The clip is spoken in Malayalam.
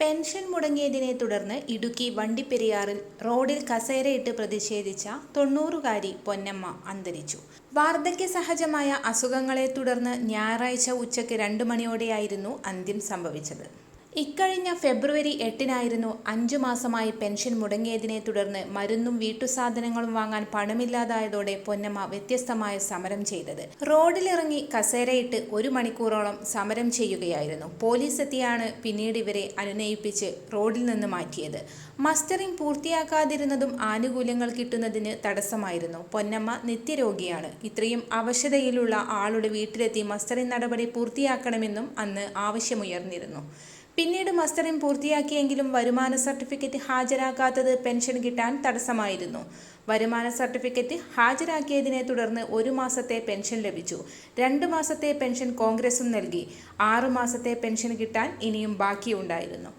പെൻഷൻ മുടങ്ങിയതിനെ തുടർന്ന് ഇടുക്കി വണ്ടിപ്പെരിയാറിൽ റോഡിൽ കസേരയിട്ട് പ്രതിഷേധിച്ച തൊണ്ണൂറുകാരി പൊന്നമ്മ അന്തരിച്ചു. വാർദ്ധക്യ സഹജമായ അസുഖങ്ങളെ തുടർന്ന് ഞായറാഴ്ച ഉച്ചയ്ക്ക് രണ്ട് മണിയോടെയായിരുന്നു അന്ത്യം സംഭവിച്ചത്. ഇക്കഴിഞ്ഞ ഫെബ്രുവരി എട്ടിനായിരുന്നു അഞ്ചു മാസമായി പെൻഷൻ മുടങ്ങിയതിനെ തുടർന്ന് മരുന്നും വീട്ടുസാധനങ്ങളും വാങ്ങാൻ പണമില്ലാതായതോടെ പൊന്നമ്മ വ്യത്യസ്തമായ സമരം ചെയ്തത്. റോഡിലിറങ്ങി കസേരയിട്ട് ഒരു മണിക്കൂറോളം സമരം ചെയ്യുകയായിരുന്നു. പോലീസ് എത്തിയാണ് പിന്നീട് ഇവരെ അനുനയിപ്പിച്ച് റോഡിൽ നിന്ന് മാറ്റിയത്. മസ്റ്ററിംഗ് പൂർത്തിയാക്കാതിരുന്നതും ആനുകൂല്യങ്ങൾ കിട്ടുന്നതിന് തടസ്സമായിരുന്നു. പൊന്നമ്മ നിത്യരോഗിയാണ്. ഇത്രയും അവശതയിലുള്ള ആളുടെ വീട്ടിലെത്തി മസ്റ്ററിംഗ് നടപടി പൂർത്തിയാക്കണമെന്നും അന്ന് ആവശ്യമുയർന്നിരുന്നു. പിന്നീട് മസ്റ്ററിംഗ് പൂർത്തിയാക്കിയെങ്കിലും വരുമാന സർട്ടിഫിക്കറ്റ് ഹാജരാക്കാത്തത് പെൻഷൻ കിട്ടാൻ തടസ്സമായിരുന്നു. വരുമാന സർട്ടിഫിക്കറ്റ് ഹാജരാക്കിയതിനെ തുടർന്ന് ഒരു മാസത്തെ പെൻഷൻ ലഭിച്ചു. രണ്ട് മാസത്തെ പെൻഷൻ കോൺഗ്രസും നൽകി. ആറു മാസത്തെ പെൻഷൻ കിട്ടാൻ ഇനിയും ബാക്കിയുണ്ടായിരുന്നു.